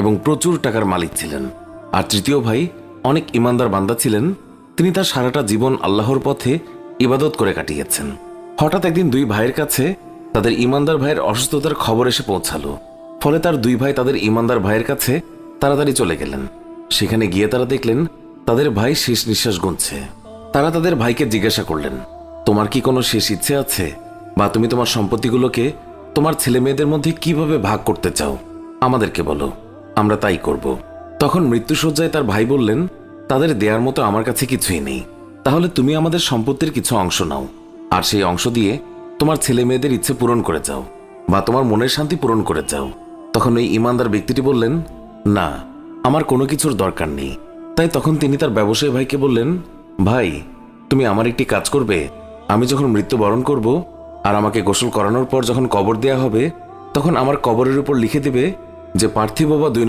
এবং প্রচুর টাকার মালিক ছিলেন। আর তৃতীয় ভাই অনেক ইমানদার বান্দা ছিলেন, তিনি তার সারাটা জীবন আল্লাহর পথে ইবাদত করে কাটিয়েছেন। হঠাৎ একদিন দুই ভাইয়ের কাছে তাদের ইমানদার ভাইয়ের অসুস্থতার খবর এসে পৌঁছালো। ফলে তার দুই ভাই তাদের ইমানদার ভাইয়ের কাছে তাড়াতাড়ি চলে গেলেন। সেখানে গিয়ে তারা দেখলেন, তাদের ভাই শেষ নিঃশ্বাস গুনছে। তারা তাদের ভাইকে জিজ্ঞাসা করলেন, তোমার কি কোনো শেষ ইচ্ছে আছে? বা তুমি তোমার সম্পত্তিগুলোকে তোমার ছেলে মেয়েদের মধ্যে কীভাবে ভাগ করতে চাও? আমাদেরকে বলো। আমরা তাই করব। তখন মৃত্যুসজ্জায় তার ভাই বললেন, তাদের দেওয়ার মতো আমার কাছে কিছুই নেই। তাহলে তুমি আমাদের সম্পত্তির কিছু অংশ নাও, আর সেই অংশ দিয়ে তোমার ছেলে মেয়েদের ইচ্ছে পূরণ করে যাও, বা তোমার মনের শান্তি পূরণ করে যাও। তখন ওই ইমানদার ব্যক্তিটি বললেন, না, আমার কোনো কিছুর দরকার নেই। তাই তখন তিনি তার ব্যবসায়ী ভাইকে বললেন, ভাই, তুমি আমার একটি কাজ করবে। আমি যখন মৃত্যুবরণ করব, আর আমাকে গোসল করানোর পর যখন কবর দেয়া হবে, তখন আমার কবরের উপর লিখে দেবে যে, পার্থিব বা দুই